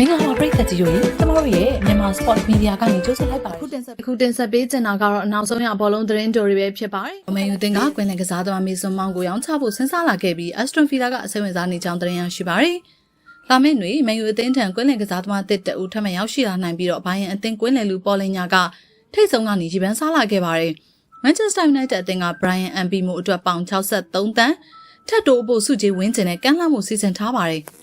မင်္ဂလာပါပရိသတ်ကြီးတို့ရေကျွန်တော်တို့ရဲ့မြန်မာ Sport Media ကနေကြိုဆိုလိုက်ပါတယ်ခုတင်ဆက်ခုတင်ဆက်ပေးချင်တာကတော့အနောက်ဆုံးရဘောလုံးသတင်းတိုတွေပဲဖြစ်ပါတယ်။အမေယူတင်ကကွင်းလင်ကစားသမားမေဆွန်မောင်ကိုရောင်းချဖို့စဉ်းစားလာခဲ့ပြီး Aston Villa ကအစိတ်ဝင်စားနေကြောင်းသတင်းရရှိပါတယ်။လာမယ့်တွင်မန်ယူအသင်းထံကွင်းလင်ကစားသမားတစ်တအူထပ်မံရောက်ရှိလာနိုင်ပြီးတော့ဘိုင်ယန်အသင်းကွင်းလင်လူပေါ်လင်ညာကထိတ်ဆုံးကနေကြီးပန်းစားလာခဲ့ပါတယ်။ Manchester United အသင်းက Brian Mbemo အတွက်ပေါင်63တန်းထပ်တိုးဖို့စုကြည်ဝင်းကျင်နဲ့ကမ်းလှမ်းမှုစီစဉ်ထားပါတယ်။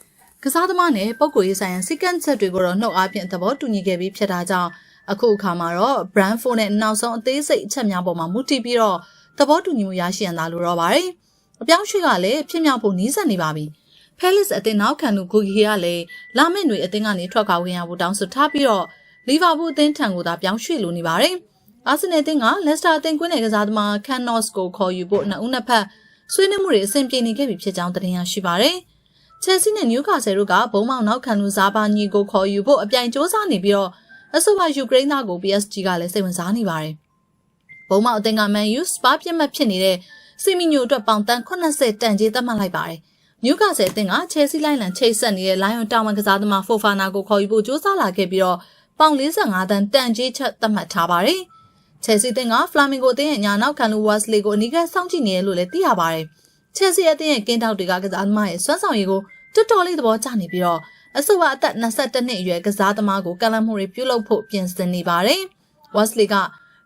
ကစားသမားနဲ့ပုံကိုရေးဆိုင်ရာစီကန့်ချက်တွေကိုတော့နှုတ်အားဖြင့်သဘောတူညီခဲ့ပြီးဖြစ်တာကြောင့်အခုအခါမှာတော့ Brandford နဲ့နောက်ဆုံးအသေးစိတ်အချက်များပေါ်မှာမူတည်ပြီးတော့သဘောတူညီမှုရရှိရန်သာလိုတော့ပါတယ်။အပြောင်းရွှေ့ကလည်းဖြစ်မြောက်ဖို့နီးစပ်နေပါပြီ။ Palace အသင်းနောက်ခံသူဂူဂီကလည်းလာမယ့်ຫນွေအသင်းကနေထွက်ခွာဝင်ရဖို့တောင်းဆိုထားပြီးတော့လီဗာပူးအသင်းထံကိုသာပြောင်းရွှေ့လိုနေပါတယ်။အာဆင်နယ်အသင်းကလက်စတာအသင်းကွင်းနယ်ကစားသမားကန်နော့စ်ကိုခေါ်ယူဖို့နှစ်ဦးနှစ်ဖက်ဆွေးနွေးမှုတွေအဆင်ပြေနေခဲ့ပြီဖြစ်ကြောင်းသတင်းရရှိပါတယ်။ ချယ်ဆီနဲ့နျူကာဆယ်တို့ကဘုံမောင်နောက်ခံလူစားပါညီကိုခေါ်ယူဖို့အပြိုင်စ조사နေပြီးတော့အဆိုပါယူကရိန်းသားကို PSG ကလည်းစိတ်ဝင်စားနေပါတယ်။ဘုံမောင်အသင်းကမန်ယူစပါပြစ်မှတ်ဖြစ်နေတဲ့စီမီညိုအတွက်ပေါင်တန်80တန်ကြီးသတ်မှတ်လိုက်ပါတယ်။နျူကာဆယ်အသင်းကချယ်ဆီလိုက်လန်ချိတ်ဆက်နေတဲ့လိုင်ယွန်တာဝန်ကစားသမားဖိုဖာနာကိုခေါ်ယူဖို့စ조사လာခဲ့ပြီးတော့ပေါင်45တန်တန်ကြီးချက်သတ်မှတ်ထားပါတယ်။ချယ်ဆီအသင်းကဖလာမင်ဂိုအသင်းရဲ့ညာနောက်ခံလူဝါစလီကိုအနီးကပ်စောင့်ကြည့်နေတယ်လို့လည်းသိရပါတယ်။ ချယ်ဆီအသင်းရဲ့ကင်းထောက်တွေကကစားသမားရဲ့စွမ်းဆောင်ရည်ကိုတော်တော်လေးသဘောကျနေပြီးတော့အဆိုပါအသက်22နှစ်အရွယ်ကစားသမားကိုကလန့်မှုတွေပြုလုပ်ဖို့ပြင်ဆင်နေပါတယ်။ Wesley က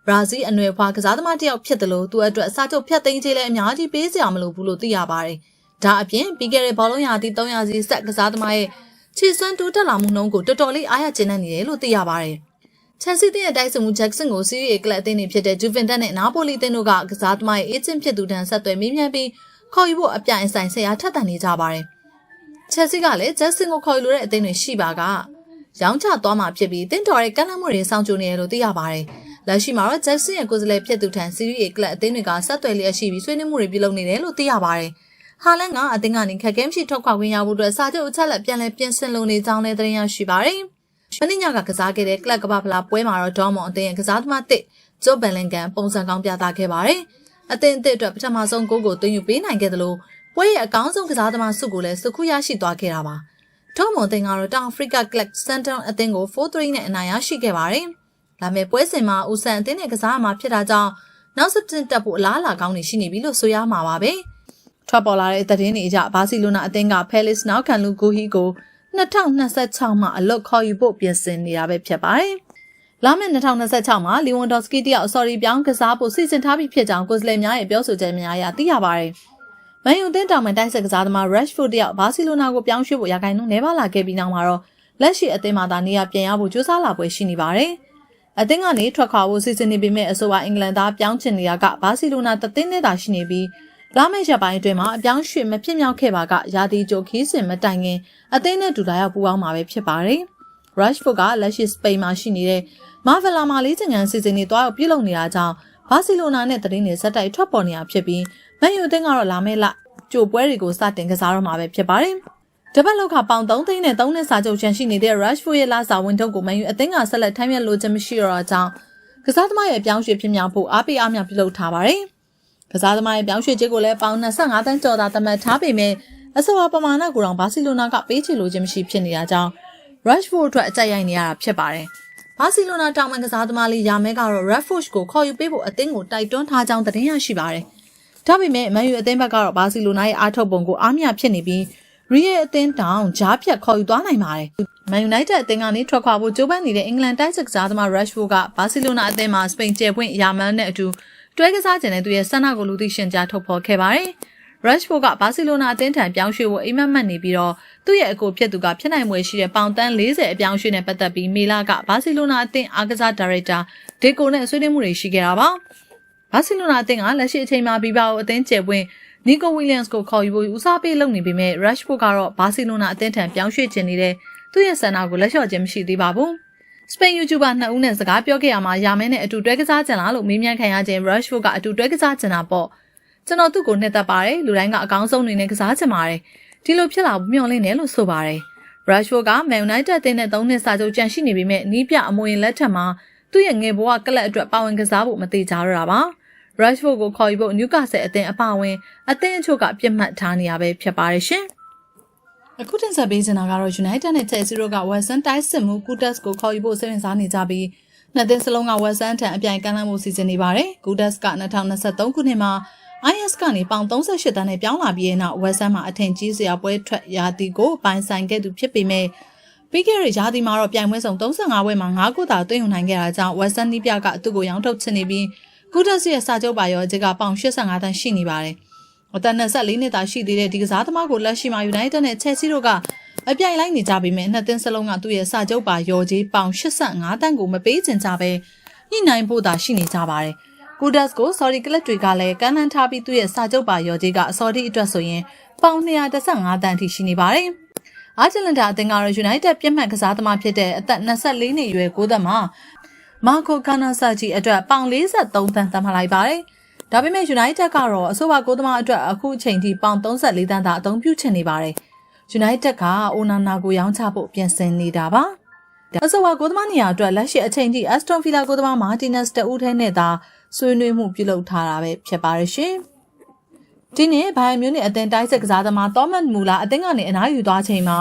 ဘရာဇီးအနွယ်ဖွားကစားသမားတစ်ယောက်ဖြစ်တယ်လို့သူ့အတွက်အစားချုပ်ဖြတ်သိမ်းခြင်းလည်းအများကြီးပေးစရာမလိုဘူးလို့သိရပါတယ်။ဒါအပြင်ပြီးခဲ့တဲ့ဘောလုံးရာသီ300စီဆက်ကစားသမားရဲ့ခြေစွမ်းတိုးတက်လာမှုနှုန်းကိုတော်တော်လေးအားရကျဉ်းနေတယ်လို့သိရပါတယ်။ချန်စီးရဲ့တိုက်စစ်မှုဂျက်ဆန်ကိုစီးရီးကလပ်အသင်းတွေဖြစ်တဲ့ဂျူဗင်တက်နဲ့နာပိုလီအသင်းတို့ကကစားသမားရဲ့အေဂျင့်ဖြစ်သူတန်းဆက်သွယ်မေးမြန်းပြီး ခေါ်ယူဖို့အပြိုင်အဆိုင်ဆရာထပ်တန်နေကြပါတယ်။ချက်စီကလည်းဂျက်ဆင်ကိုခေါ်ယူလိုတဲ့အသင်းတွေရှိပါကရောင်းချသွားမှာဖြစ်ပြီးတင်းတော်ရဲ့ကန့်လန့်မှုတွေစောင့်ကြိုနေရလို့သိရပါတယ်။လက်ရှိမှာတော့ဂျက်ဆင်ရဲ့ကိုယ်စားလှယ်ဖြစ်သူထံစီးရီး A ကလပ်အသင်းတွေကဆက်သွယ်လျက်ရှိပြီးဆွေးနွေးမှုတွေပြုလုပ်နေတယ်လို့သိရပါတယ်။ဟာလန်ကအသင်းကနေခက်ခဲမရှိထွက်ခွာဝင်ရဖို့အတွက်စာချုပ်အချက်လက်ပြန်လည်ပြင်ဆင်လိုနေကြောင်းလည်းသတင်းရရှိပါတယ်။မင်းညကကစားခဲ့တဲ့ကလပ်ကပ္ပဖလားပွဲမှာတော့ဒေါ်မွန်အသင်းရဲ့ကစားသမားတစ်ဂျိုဘယ်လင်ကန်ပုံစံကောင်းပြသခဲ့ပါတယ်။ အသင်းအသစ်အတွက်ပထမဆုံးဂိုးကိုသွင်းယူပေးနိုင်ခဲ့တယ်လို့ပွဲရဲ့အကောင်းဆုံးကစားသမားဆုကိုလည်းစုခုရရှိသွားခဲ့တာပါ။ဒေါ်မွန်တင်ကတော့တောင်အာဖရိကကလပ်စန်တန်အသင်းကို4-3နဲ့အနိုင်ရရှိခဲ့ပါတယ်။ဒါပေမဲ့ပွဲစဉ်မှာဦးဆန်အသင်းနဲ့ကစားမှာဖြစ်တာကြောင့်နောက်ဆက်တင်တက်ဖို့အလားအလာကောင်းနေရှိနေပြီလို့ဆိုရမှာပါပဲ။ထွက်ပေါ်လာတဲ့သတင်းတွေအရဘာစီလိုနာအသင်းကဖဲလစ်နောက်ခံလူဂူဟီကို2026မှာအလုတ်ခေါ်ယူဖို့ပြင်ဆင်နေတာပဲဖြစ်ပါတယ်။ လာမယ့်2026မှာလီဝွန်ဒေါ့စကီတယောက်ဆော်ရီပြောင်းကစားဖို့စီစဉ်ထားပြီးဖြစ်ကြောင်းကိုယ်စားလှယ်များရဲ့ပြောဆိုချက်များအရသိရပါတယ်။မန်ယူအသင်းတောင်မှတိုက်ဆက်ကစားသမား Rashford တယောက်ဘာစီလိုနာကိုပြောင်းရွှေ့ဖို့ရာဂိုင်နှုန်းနေပါလာခဲ့ပြီးနောက်မှာတော့လက်ရှိအသင်းမှာသာနေရာပြန်ရဖို့ကြိုးစားလာပွဲရှိနေပါတယ်။အသင်းကနေထွက်ခွာဖို့စီစဉ်နေပေမဲ့အဆိုပါအင်္ဂလန်သားပြောင်းချင်နေတာကဘာစီလိုနာတသင်းနဲ့သာရှိနေပြီးလာမယ့်ရက်ပိုင်းအတွင်းမှာအပြောင်းရွှေ့မဖြစ်မြောက်ခဲ့ပါကရာသီကြိုခီးစင်မတိုင်ခင်အသင်းနဲ့ဒူလာရောက်ပူးပေါင်းမှာပဲဖြစ်ပါတယ်။ Rashford ကလက်ရှိစပိန်မှာရှိနေတဲ့မာဗလာမာလေးချင်ကန်စီစဉ်နေသွားပြုလုပ်နေတာကြောင့်ဘာစီလိုနာနဲ့တရင်တွေဇက်တိုက်ထွက်ပေါ်နေတာဖြစ်ပြီးမန်ယူအသင်းကတော့လာမယ့်လကြိုပွဲတွေကိုစတင်ကစားတော့မှာပဲဖြစ်ပါတယ်။တပတ်လောက်ကပေါင်3သိန်းနဲ့3နှစ်စာချုပ်ချန်ရှိနေတဲ့ Rashford ရဲ့လာစာဝင်ထုတ်ကိုမန်ယူအသင်းကဆက်လက်ထိုင်းမြတ်လိုချင်မရှိတော့ကြောင်းကစားသမားရဲ့ပြောင်းရွှေ့ဖြစ်မြောက်ဖို့အားပေးအားမြပြုလုပ်ထားပါတယ်။ကစားသမားရဲ့ပြောင်းရွှေ့ခြင်းကိုလည်းပေါင်25တန်းကျော်သာသတ်မှတ်ထားပေမဲ့အဆိုပါပမာဏကိုတော့ဘာစီလိုနာကပေးချေလိုခြင်းမရှိဖြစ်နေတာကြောင့် Rashford အတွက်အကြိုက်ရိုက်နေရတာဖြစ်ပါတယ်။ဘာစီလိုနာတောင်ပန်ကစားသမားလေးယာမဲကတော့ Rashford ကိုခေါ်ယူပေးဖို့အသင်းကိုတိုက်တွန်းထားကြောင်းသတင်းရရှိပါတယ်။ဒါပေမဲ့မန်ယူအသင်းဘက်ကတော့ဘာစီလိုနာရဲ့အားထုတ်ပုံကိုအားမရဖြစ်နေပြီးရီရဲ့အသင်းတောင်ဂျားဖြတ်ခေါ်ယူသွားနိုင်ပါတယ်။မန်ယူနိုက်တက်အသင်းကနေထွက်ခွာဖို့ကြိုးပမ်းနေတဲ့အင်္ဂလန်တိုက်စစ်ကစားသမား Rashford ကဘာစီလိုနာအသင်းမှာစပိန်ကျယ်ပွင့်ယာမန်နဲ့အတူတွဲကစားခြင်းနဲ့သူရဲ့ဆန္ဒကိုလူသိရှင်ကြားထုတ်ဖော်ခဲ့ပါတယ်။ Rashford ကဘာစီလိုနာအသင်းထံပြောင်းရွှေ့ဖို့အိမ်မက်မှတ်နေပြီးတော့သူ့ရဲ့အကိုဖြစ်သူကဖြစ်နိုင်မွေရှိတဲ့ပေါင်တန်း40အပြောင်းရွှေ့နဲ့ပတ်သက်ပြီးမေလာကဘာစီလိုနာအသင်းအားကစားဒါရိုက်တာဒေကိုနဲ့ဆွေးနွေးမှုတွေရှိခဲ့တာပါ။ဘာစီလိုနာအသင်းကလက်ရှိအချိန်မှာဘီဘာကိုအသင်းကျယ်ပွင့်နီကိုဝီလျံစ်ကိုခေါ်ယူဖို့ဦးစားပေးလုပ်နေပေမဲ့ Rashford ကတော့ဘာစီလိုနာအသင်းထံပြောင်းရွှေ့ခြင်းနေတဲ့သူ့ရဲ့ဆန္ဒကိုလက်လျှော့ခြင်းမရှိသေးပါဘူး။စပိန် YouTuber နှစ်ဦးနဲ့စကားပြောခဲ့ရမှာယာမဲနဲ့အတူတွဲကစားကြလားလို့မေးမြန်းခံရခြင်း Rashford ကအတူတွဲကစားကြတာပေါ့။ ကျွန်တော်သူ့ကိုနှစ်သက်ပါတယ်လူတိုင်းကအကောင်းဆုံးနေနဲ့ကစားချင်ပါတယ်။ဒီလိုဖြစ်လာမျှော်လင့်တယ်လို့ဆိုပါတယ်။ Rashford က Man United အသင်းနဲ့၃နှစ်စာချုပ်ကြန့်ရှိနေပေမဲ့နီးပြအမွေလက်ထက်မှာသူ့ရဲ့ငယ်ဘဝကလပ်အတွက်ပါဝင်ကစားဖို့မသေးကြတော့တာပါ။ Rashford ကိုခေါ်ယူဖို့ Newcastle အသင်းအပါအဝင်အသင်းအချို့ကပြစ်မှတ်ထားနေရပဲဖြစ်ပါတယ်ရှင်။အခုတင်ဆက်ပေးချင်တာကတော့ United နဲ့ Chelsea တို့က Western တိုက်စစ်မှု Kutas ကိုခေါ်ယူဖို့စိတ်ဝင်စားနေကြပြီးနှစ်သင်းစလုံးက Western ထံအပြိုင်ကမ်းလှမ်းမှုစီစဉ်နေပါတယ်။ Kutas က2023ခုနှစ်မှာ IS ကနေပေါင်38တန်းနဲ့ပြောင်းလာပြီးတဲ့နောက် Western မှာအထင်ကြီးစရာပွဲထွက်ရာသီကိုပိုင်ဆိုင်ခဲ့သူဖြစ်ပေမဲ့ပြီးခဲ့တဲ့ရာသီမှာတော့ပြိုင်ပွဲစုံ35ပွဲမှာ9ခုသာသွင်းယူနိုင်ခဲ့တာကြောင့် Western နီးပြကသူ့ကိုရောင်းထုတ်ချင်နေပြီး Kutas ရဲ့စာချုပ်ပါရောအကျကပေါင်85တန်းရှိနေပါတယ်။အသက်24နှစ်သာရှိသေးတဲ့ဒီကစားသမားကိုလက်ရှိမှာ United နဲ့ Chelsea တို့ကအပြိုင်လိုက်နေကြပေမဲ့နှစ်သင်းစလုံးကသူ့ရဲ့စာချုပ်ပါရော်ကြီးပေါင်85တန်းကိုမပေးချင်ကြပဲညှိနှိုင်းဖို့သာရှိနေကြပါတယ်။ Kudas ကို Saudi ကလပ်တွေကလည်းကမ်းလှမ်းထားပြီးသူ့ရဲ့စာချုပ်ပါရော်ကြီးက Saudi အတွက်ဆိုရင်ပေါင်215တန်းထိရှိနေပါတယ်။အာဂျလန်တာအသင်းကတော့ United ပြတ်မှတ်ကစားသမားဖြစ်တဲ့အသက်24နှစ်အရွယ်ကိုသက်မှာမာကိုကာနာဆာဂျီအတွက်ပေါင်43တန်းသတ်မှတ်လိုက်ပါတယ်။ဒါပေမဲ့ United ကတော့အဆိုပါကိုသမားအတွက်အခုအချိန်ထိပေါင်34တန်းသာအသုံးပြုချင်နေပါတယ်။ United ကအိုနာနာကိုရောင်းချဖို့ပြင်ဆင်နေတာပါ။အဆိုပါကိုသမားနေရာအတွက်လက်ရှိအချိန်ထိ Aston Villa ကိုသမား Martinez တဦးထဲနဲ့သာ ဆွေးနွေးမှုပြုလုပ်ထားတာပဲဖြစ်ပါရဲ့ရှင်။ဒီနေ့ဘိုင်မျိုးနဲ့အသင်တိုက်စစ်ကစားသမားသောမတ်မူလာအသင်းကနေအနားယူသွားချိန်မှာ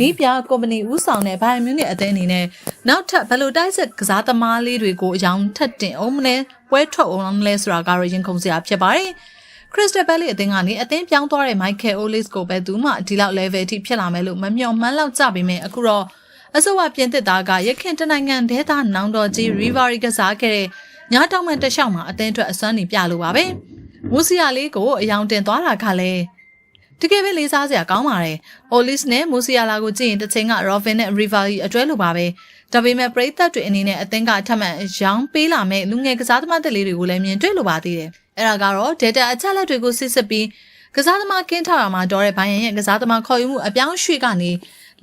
နီးပြကုမ္ပဏီဦးဆောင်တဲ့ဘိုင်မျိုးနဲ့အသင်းအနေနဲ့နောက်ထပ်ဘယ်လိုတိုက်စစ်ကစားသမားလေးတွေကိုအယောင်ထက်တင်အောင်မလဲပွဲထုတ်အောင်မလဲဆိုတာကတော့ရင်ခုန်စရာဖြစ်ပါတယ်။ Crystal Palace အသင်းကနေအသင်းပြောင်းသွားတဲ့ Michael Olise ကိုပဲသူမှဒီလောက် level အထိဖြစ်လာမယ်လို့မမျှော်မှန်းလောက်ကြပေမဲ့အခုတော့အဆိုအပြင်သစ်သားကရခင်တနိုင်ငံဒေသနောင်တော်ကြီး Rivalry ကစားခဲ့တဲ့ ညတောင်မှတလျှောက်မှာအသင်းအတွက်အစွမ်းနေပြလို့ပါပဲ။မူစီယာလေးကိုအယောင်တင်သွားတာကလည်းတကယ်ပဲလေးစားစရာကောင်းပါတယ်။ Olis နဲ့ Musiala ကိုကြည့်ရင်တစ်ချိန်က Robin နဲ့ Rivalry အတွဲလိုပါပဲ။ဒါပေမဲ့ပရိသတ်တွေအနေနဲ့အသင်းကထပ်မံရောင်းပေးလာမဲ့လူငယ်ကစားသမားတွေလေးတွေကိုလည်းမြင်တွေ့လိုပါသေးတယ်။အဲ့ဒါကတော့ data အချက်လက်တွေကိုစစ်စစ်ပြီးကစားသမားကင်းထားတာမှာတော့တဲ့ဘိုင်ယန်ရဲ့ကစားသမားခေါ်ယူမှုအပြောင်းရွှေ့ကနေ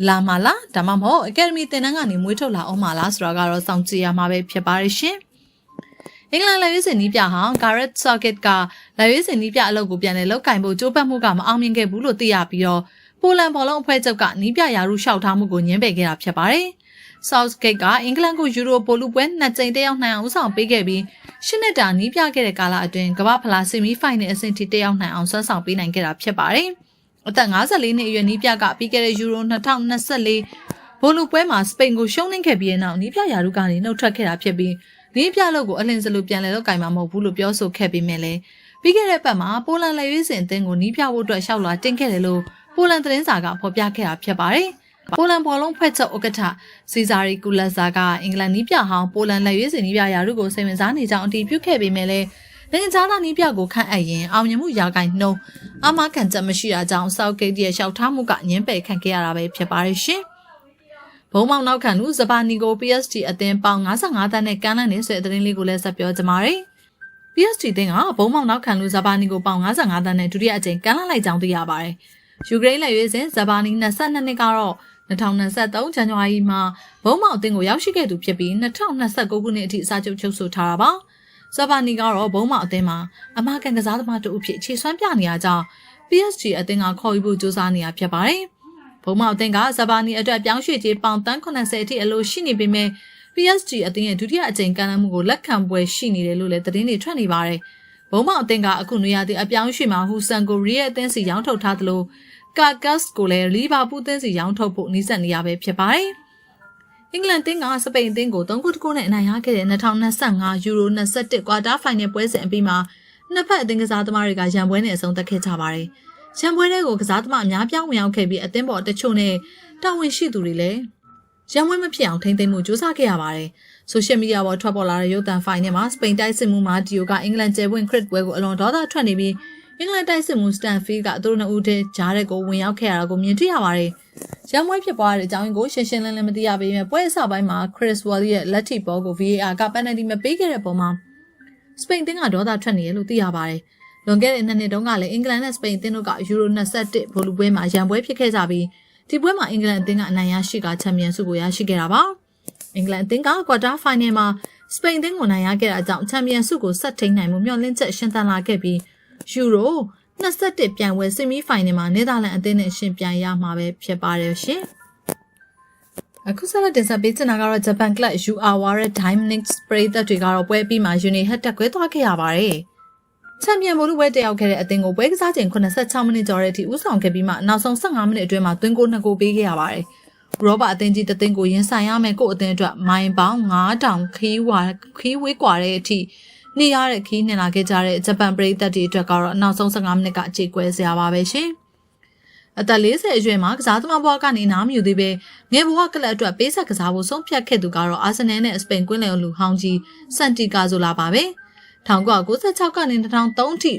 လာမလားဒါမှမဟုတ် Academy တင်တန်းကနေမွေးထုတ်လာအောင်မလားဆိုတာကတော့စောင့်ကြည့်ရမှာပဲဖြစ်ပါရဲ့ရှင်။ အင်္ဂလန်လက်ရွေးစင်နီးပြဟောင်း Gareth Southgate ကလက်ရွေးစင်နီးပြအလုပ်ကိုပြန်လည်လုပ်ကင်ဖို့ကြိုးပမ်းမှုကမအောင်မြင်ခဲ့ဘူးလို့သိရပြီးတော့ပိုလန်ဘောလုံးအဖွဲ့ချုပ်ကနီးပြရာထူးလျှောက်ထားမှုကိုညှင်းပယ်ခဲ့တာဖြစ်ပါတယ်။ Southgate ကအင်္ဂလန်ကိုယူရိုပိုလူပွဲနှစ်ကြိမ်တက်ရောက်နိုင်အောင်ဦးဆောင်ပေးခဲ့ပြီးရှစ်နှစ်တာနီးပြခဲ့တဲ့ကာလအတွင်းကမ္ဘာဖလားဆီမီဖိုင်နယ်အဆင့်ထိတက်ရောက်နိုင်အောင်ဆွမ်းဆောင်ပေးနိုင်ခဲ့တာဖြစ်ပါတယ်။အသက်54နှစ်အရွယ်နီးပြကပြီးခဲ့တဲ့ယူရို2024ဘိုလူပွဲမှာစပိန်ကိုရှုံးနိမ့်ခဲ့ပြီးတဲ့နောက်နီးပြရာထူးကနေနှုတ်ထွက်ခဲ့တာဖြစ်ပြီး နီးပြလုပ်ကိုအလင်းစလူပြန်လဲတော့ကင်မှာမဟုတ်ဘူးလို့ပြောဆိုခဲ့ပေမဲ့လည်းပြီးခဲ့တဲ့ပတ်မှာပိုလန်လက်ရွေးစင်အသင်းကိုနီးပြဖို့အတွက်ရှောက်လာတင်ခဲ့တယ်လို့ပိုလန်သတင်းစာကဖော်ပြခဲ့တာဖြစ်ပါတယ်။ပိုလန်ဘောလုံးဖွဲ့ချုပ်ဥက္ကဋ္ဌစီဇာရီကူလက်ဇာကအင်္ဂလန်နီးပြဟောင်းပိုလန်လက်ရွေးစင်နီးပြရာထူးကိုစိတ်ဝင်စားနေကြောင်းအတည်ပြုခဲ့ပေမဲ့လည်းနိုင်ငံခြားသားနီးပြကိုခန့်အပ်ရင်အောင်မြင်မှုရာဂိုင်နှုန်းအမခံချက်မရှိတာကြောင့်စောက်ဂိတ်ရဲ့လျှောက်ထားမှုကညှင်းပယ်ခံခဲ့ရတာပဲဖြစ်ပါရဲ့ရှင်။ ဘုံမောင်နောက်ခံလူဇပါနီကို PSG အသင်းပေါင်55တန်းနဲ့ကမ်းလှမ်းနေဆိုတဲ့သတင်းလေးကိုလည်းဆက်ပြောကြပါမယ်။ PSG တင်းကဘုံမောင်နောက်ခံလူဇပါနီကိုပေါင်55တန်းနဲ့ဒုတိယအကြိမ်ကမ်းလှမ်းလိုက်ကြောင်းသိရပါတယ်။ယူကရိန်းလက်ရွေးစင်ဇပါနီ22နှစ်ကတော့2023ဇန်နဝါရီမှာဘုံမောင်အသင်းကိုရောက်ရှိခဲ့သူဖြစ်ပြီး2029ခုနှစ်အထိစာချုပ်ချုပ်ဆိုထားတာပါ။ဇပါနီကတော့ဘုံမောင်အသင်းမှာအမကန်ကစားသမားတူအဖြစ်ခြေစွမ်းပြနေရကြောင်း PSG အသင်းကခေါ်ယူဖို့ကြိုးစားနေတာဖြစ်ပါတယ်။ဘုံ မောင်အသင်းကဇပါနီအတွက်ပြောင်းရွှေ့ကြေးပေါင်တန်း80အထိအလိုရှိနေပေမဲ့ PSG အသင်းရဲ့ဒုတိယအကြိမ်ကမ်းလှမ်းမှုကိုလက်ခံပွဲရှိနေတယ်လို့လည်းသတင်းတွေထွက်နေပါတယ်။ဘုံမောင်အသင်းကအခုနေရာသည့်အပြောင်းရွှေ့မှာဟူဆန်ကိုရီးယားအသင်းစီရောင်းထုတ်ထားသလိုကာကတ်ကိုလည်းလီဗာပူးအသင်းစီရောင်းထုတ်ဖို့နှီးစပ်နေရပဲဖြစ်ပါတယ်။အင်္ဂလန်တင်းကစပိန်အသင်းကို3ခုတကူနဲ့အနိုင်ရခဲ့တဲ့2025ယူရို21ကွာတာဖိုင်နယ်ပွဲစဉ်အပြီးမှာနှစ်ဖက်အသင်းကစားသမားတွေကရန်ပွဲနဲ့အဆုံးသတ်ခဲ့ကြပါတယ်။ ရန်ပွဲတွေကိုကစားသမားအများပြောင်းဝင်ရောက်ခဲ့ပြီးအသင်းပေါ်တချို့နဲ့တာဝန်ရှိသူတွေလည်းရန်ပွဲမဖြစ်အောင်ထိမ့်သိမ်းမှုစူးစမ်းခဲ့ရပါတယ်။ဆိုရှယ်မီဒီယာပေါ်ထွက်ပေါ်လာတဲ့ရုပ်သံဖိုင်ထဲမှာစပိန်တိုက်စစ်မှုမာဒီယိုကအင်္ဂလန်ကျယ်ပွင့်ခရစ်ပွဲကိုအလွန်ဒေါသထွက်နေပြီးအင်္ဂလန်တိုက်စစ်မှုစတန်ဖီးကသူတို့နှစ်ဦးတည်းဂျားတဲ့ကိုဝင်ရောက်ခဲ့ရတာကိုမြင်တွေ့ရပါတယ်။ရန်ပွဲဖြစ်ပွားတဲ့အကြောင်းရင်းကိုရှင်းရှင်းလင်းလင်းမသိရပေမဲ့ပွဲအစပိုင်းမှာ Chris Wall ရဲ့လက်ထိဘောကို VAR ကပယ်နယ်တီမပေးခဲ့တဲ့ပုံမှာစပိန်တင်းကဒေါသထွက်နေရလို့သိရပါတယ်။ လွန်ခဲ့တဲ့နှစ်နှစ်တုန်းကလည်းအင်္ဂလန်နဲ့စပိန်တင်းတို့ကယူရို21ဘောလုံးပွဲမှာရန်ပွဲဖြစ်ခဲ့ကြပြီးဒီပွဲမှာအင်္ဂလန်အသင်းကအနိုင်ရရှိကချန်ပီယံဆုကိုရရှိခဲ့တာပါ။အင်္ဂလန်အသင်းကကွာတာဖိုင်နယ်မှာစပိန်အသင်းကိုနိုင်ရခဲ့တာကြောင့်ချန်ပီယံဆုကိုဆက်ထိန်နိုင်မှုမျှော်လင့်ချက်ရှင်းသန်လာခဲ့ပြီးယူရို21ပြိုင်ပွဲဆီမီဖိုင်နယ်မှာနယ်သာလန်အသင်းနဲ့ရှင်ပြိုင်ရမှာပဲဖြစ်ပါတယ်ရှင်။အခုဆက်လက်တင်ဆက်ပေးချင်တာကတော့ဂျပန်ကလပ် UR Warrior Dynamics ပရိသတ်တွေကတော့ပွဲပြီးမှ Uni Head တက်ခွဲသွားခဲ့ရပါတယ်။ ချန်ပီယံဘိုလူပွဲတက်ရောက်ခဲ့တဲ့အသင်းကိုပွဲကစားချိန်86မိနစ်ကျော်တဲ့အထိဦးဆောင်ခဲ့ပြီးမှနောက်ဆုံး15မိနစ်အတွင်းမှာသွင်းကို2ကိုပေးခဲ့ရပါတယ်။ရောဘအသင်းကြီးတသင်းကိုရင်ဆိုင်ရမယ်ကို့အသင်းအတွက်မိုင်ပေါင်း9000ခီးဝါခီးဝေးกว่าတဲ့အထိနေရတဲ့ခီးနှင်လာခဲ့ကြတဲ့ဂျပန်ပရိသတ်တွေအတွက်ကတော့နောက်ဆုံး15မိနစ်ကအခြေကွဲစရာပါပဲရှင်။အသက်40အရွယ်မှာကစားသမားဘဝကနေနားမယူသေးပဲငယ်ဘဝကလပ်အတွက်ပေးဆက်ကစားဖို့ဆုံးဖြတ်ခဲ့သူကတော့အာဆင်နယ်နဲ့စပိန်ကွင်းလယ်လူဟောင်းကြီးစန်တီကာဇိုလာပါပဲ 1996ကနေ2003ထိ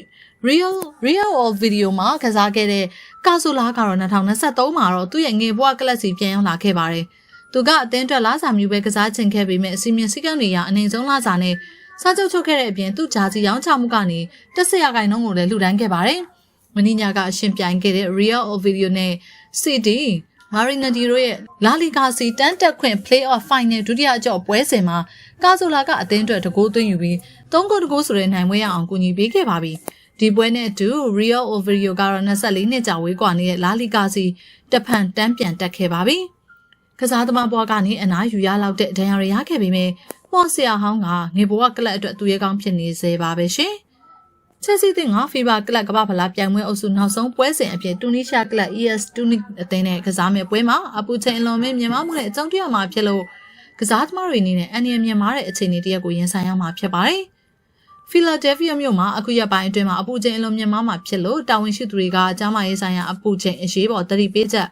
Real Real of Video မှာကစားခဲ့တဲ့ကာဆိုလာကတော့2023မှာတော့သူ့ရဲ့ငယ်ဘဝကလပ်စီပြန်ရောက်လာခဲ့ပါတယ်။သူကအသင်းအတွက်လာစာမျိုးပဲကစားချင်ခဲ့ပေမဲ့အစီအမံစည်းကမ်းတွေအရအနေဆုံးလာစာနဲ့စားချုပ်ချုပ်ခဲ့တဲ့အပြင်သူ့ဂျာစီရောင်းချမှုကနေတက်ဆက်ရဂိုင်နှုန်းကိုလည်းလှူဒန်းခဲ့ပါတယ်။မင်းညာကအရှင်ပြိုင်ခဲ့တဲ့ Real of Video နဲ့ CD မာရီနဒီရိုရဲ့လာလီဂါစီတန်းတက်ခွင့် Play-off Final ဒုတိယအကြော့ပွဲစဉ်မှာကာဆိုလာကအသင်းအတွက်တကိုးသွင်းယူပြီး ၃ဂိုးတကိုးဆိုတဲ့နိုင်ပွဲရအောင်ကူညီပေးခဲ့ပါပြီ။ဒီပွဲနဲ့အတူ Real Oviedo ကတော့24နှစ်ကြာဝေးကွာနေတဲ့လာလီဂါစီတဖန်တန်းပြန်တက်ခဲ့ပါပြီ။ကစားသမားဘွားကနေအနားယူရလောက်တဲ့ဒဏ်ရာရရခဲ့ပေမဲ့ပေါ်ဆရာဟောင်းကငေဘဝကလပ်အတွက်သူရဲကောင်းဖြစ်နေစေပါပဲရှင်။ချက်စီတင်ကဖီဘာကလပ်ကမ္ဘာဖလားပြိုင်ပွဲအုပ်စုနောက်ဆုံးပွဲစဉ်အဖြစ်တူနီးရှားကလပ် ES တူနီအသင်းနဲ့ကစားမယ့်ပွဲမှာအပူချိန်အလွန်မဲ့မြန်မာမှုနဲ့အကြုံတရမှာဖြစ်လို့ကစားသမားတွေအနေနဲ့အန်ရီမြန်မာတဲ့အခြေအနေတရက်ကိုရင်ဆိုင်ရမှာဖြစ်ပါတယ်။ ဖီလာဒဲဖီယာမြို့မှာအခုရက်ပိုင်းအတွင်းမှာအပူချိန်အလွန်မြန်မာမှာဖြစ်လို့တာဝန်ရှိသူတွေကကျန်းမာရေးဆိုင်ရာအပူချိန်အရေးပေါ်တတိပေးချက်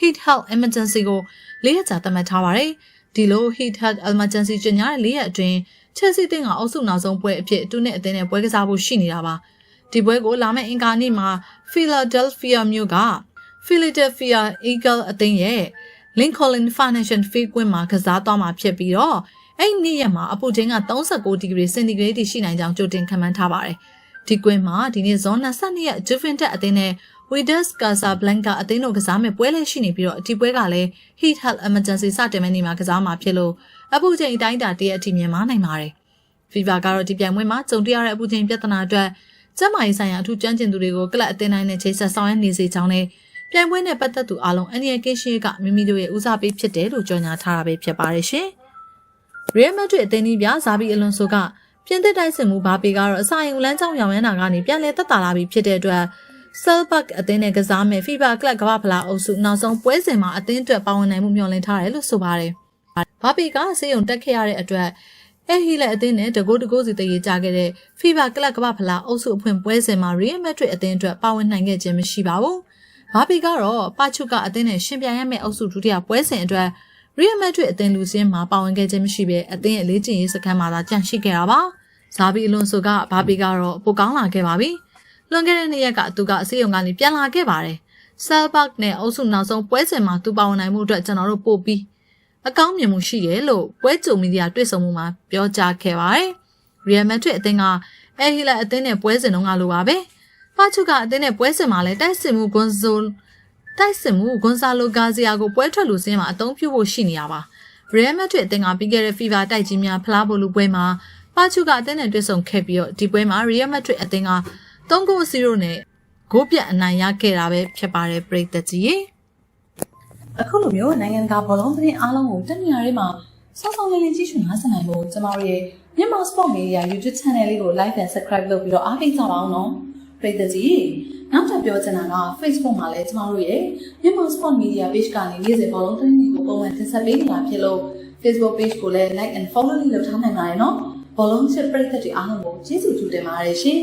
heat health emergency ကိုလေးရက်ကြာသတ်မှတ်ထားပါတယ်။ဒီလို heat health emergency ညညာတဲ့လေးရက်အတွင်းချက်စီတင်ကအုပ်စုနောက်ဆုံးပွဲအဖြစ်တူနဲ့အသင်းနဲ့ပွဲကစားဖို့ရှိနေတာပါဒီပွဲကိုလာမယ့်အင်္ဂါနေ့မှာ Philadelphia မြို့က Philadelphia Eagle အသင်းရဲ့ Lincoln Financial Field ကွင်းမှာကစားသွားမှာဖြစ်ပြီးတော့ အဲ့ဒီနေ့ရက်မှာအပူချိန်က39ဒီဂရီစင်တီဂရိတ်ရှိနိုင်ကြောင်းကြိုတင်ခန့်မှန်းထားပါတယ်ဒီကွင်းမှာဒီနေ့ဇွန်22ရက် Juventus အသင်းနဲ့ Wydad Casablanca အသင်းတို့ကစားမဲ့ပွဲလေးရှိနေပြီးတော့ဒီပွဲကလည်း Heat Health Emergency စတင်မဲ့နေ့မှာကစားမှာဖြစ်လို့အပူချိန်အတိုင်းအတာတရက်အထိမြင်မာနိုင်ပါတယ်။ FIFA ကတော့ဒီပြိုင်ပွဲမှာကြုံတွေ့ရတဲ့အပူချိန်ပြဿနာအတွက်ကျန်းမာရေးဆိုင်ရာအထူးကျွမ်းကျင်သူတွေကိုကလပ်အသင်းတိုင်းနဲ့ချိတ်ဆက်ဆောင်ရွက်နေစေကြောင်းနဲ့ပြိုင်ပွဲနဲ့ပတ်သက်သူအားလုံးအန်ရီယကင်းရှင်းကမိမိတို့ရဲ့ဦးစားပေးဖြစ်တယ်လို့ကြေညာထားတာပဲဖြစ်ပါတယ်ရှင်။ Real Madrid အသင်းကြီးပြဇာဘီအလွန်ဆိုကပြင်သစ်တိုက်စစ်မှုဘာပေကတော့အစာရင်လမ်းကြောင်းရောင်ရမ်းတာကနေပြန်လည်သက်သာလာပြီဖြစ်တဲ့အတွက် Selbach အသင်းနဲ့ကစားမဲ့ FIFA ကလပ်ကမ္ဘာဖလားအုပ်စုနောက်ဆုံးပွဲစဉ်မှာအသင်းအတွက်ပါဝင်နိုင်မှုမျှော်လင့်ထားတယ်လို့ဆိုပါတယ်။ဘာပေကဆေးရုံတက်ခဲ့ရတဲ့အတွက်အဲ့ဟီလက်အသင်းနဲ့တကိုးတကိုးစီတရေကြခဲ့တဲ့ FIFA ကလပ်ကမ္ဘာဖလားအုပ်စုအဖွင့်ပွဲစဉ်မှာ Real Madrid အသင်းအတွက်ပါဝင်နိုင်ခဲ့ခြင်းမရှိပါဘူး။ဘာပေကတော့ပါချူကအသင်းနဲ့ရှင်ပြိုင်ရမယ့်အုပ်စုဒုတိယပွဲစဉ်အတွက် Real Madrid အသင်းလူစင်းမှာပါဝင်ခဲ့ခြင်းမရှိဘဲအသင်းရဲ့လေ့ကျင့်ရေးစခန်းမှာသာကြန့်ရှိခဲ့တာပါ။ဇာဘီအလွန်ဆိုကဘာပေကတော့ပိုကောင်းလာခဲ့ပါပြီ။လွန်ခဲ့တဲ့နေ့ရက်ကသူကအစည်းအရုံကနေပြန်လာခဲ့ပါတယ်။ Selbach နဲ့အုပ်စုနောက်ဆုံးပွဲစဉ်မှာသူပါဝင်နိုင်မှုအတွက်ကျွန်တော်တို့ပို့ပြီးအကောင်းမြင်မှုရှိတယ်လို့ပွဲကြုံမီဒီယာတွေ့ဆုံမှုမှာပြောကြားခဲ့ပါတယ်။ Real Madrid အသင်းကအဲဟီလာအသင်းနဲ့ပွဲစဉ်တုန်းကလိုပါပဲ။ပါချူကအသင်းနဲ့ပွဲစဉ်မှာလည်းတိုက်စစ်မှုဂွန်ဇို တိုက်စစ်မှုဂွန်ဆာလိုဂါဇီယာကိုပွဲထွက်လို့စင်းမှာအသုံးပြုဖို့ရှိနေရပါ။ Real Madrid အသင်းကပြီးခဲ့တဲ့ FIFA တိုက်ကြီးများဖလားဖို့လူပွဲမှာပါချူကအသင်းနဲ့တွေ့ဆုံခဲ့ပြီးတော့ဒီပွဲမှာ Real Madrid အသင်းက3ဂိုး0နဲ့ဂိုးပြတ်အနိုင်ရခဲ့တာပဲဖြစ်ပါတယ်ပရိသတ်ကြီးရေ။အခုလိုမျိုးနိုင်ငံတကာဘောလုံးသတင်းအားလုံးကိုတနင်္လာနေ့မှာစောစောလေးလေးကြည့်ရှုနားဆင်နိုင်ဖို့ကျမတို့ရဲ့မြန်မာ Sport Media YouTube Channel လေးကို Like and Subscribe လုပ်ပြီးတော့အားပေးကြပါအောင်နော် ပရိသတ်ကြီးနောက်ထပ်ပြောချင်တာက Facebook မှာလည်းကျမတို့ရဲ့မြန်မာ Sport Media Page ကနေနေ့စဉ်ဘောလုံးသတင်းတွေကိုပုံမှန်တင်ဆက်ပေးနေတာဖြစ်လို့ Facebook Page ကိုလည်း Like and Follow လေးလုပ်ထားနိုင်ပါတယ်နော်ဘောလုံးချစ်ပရိသတ်တွေအားလုံးကိုကျေးဇူးတင်ပါတယ်ရှင်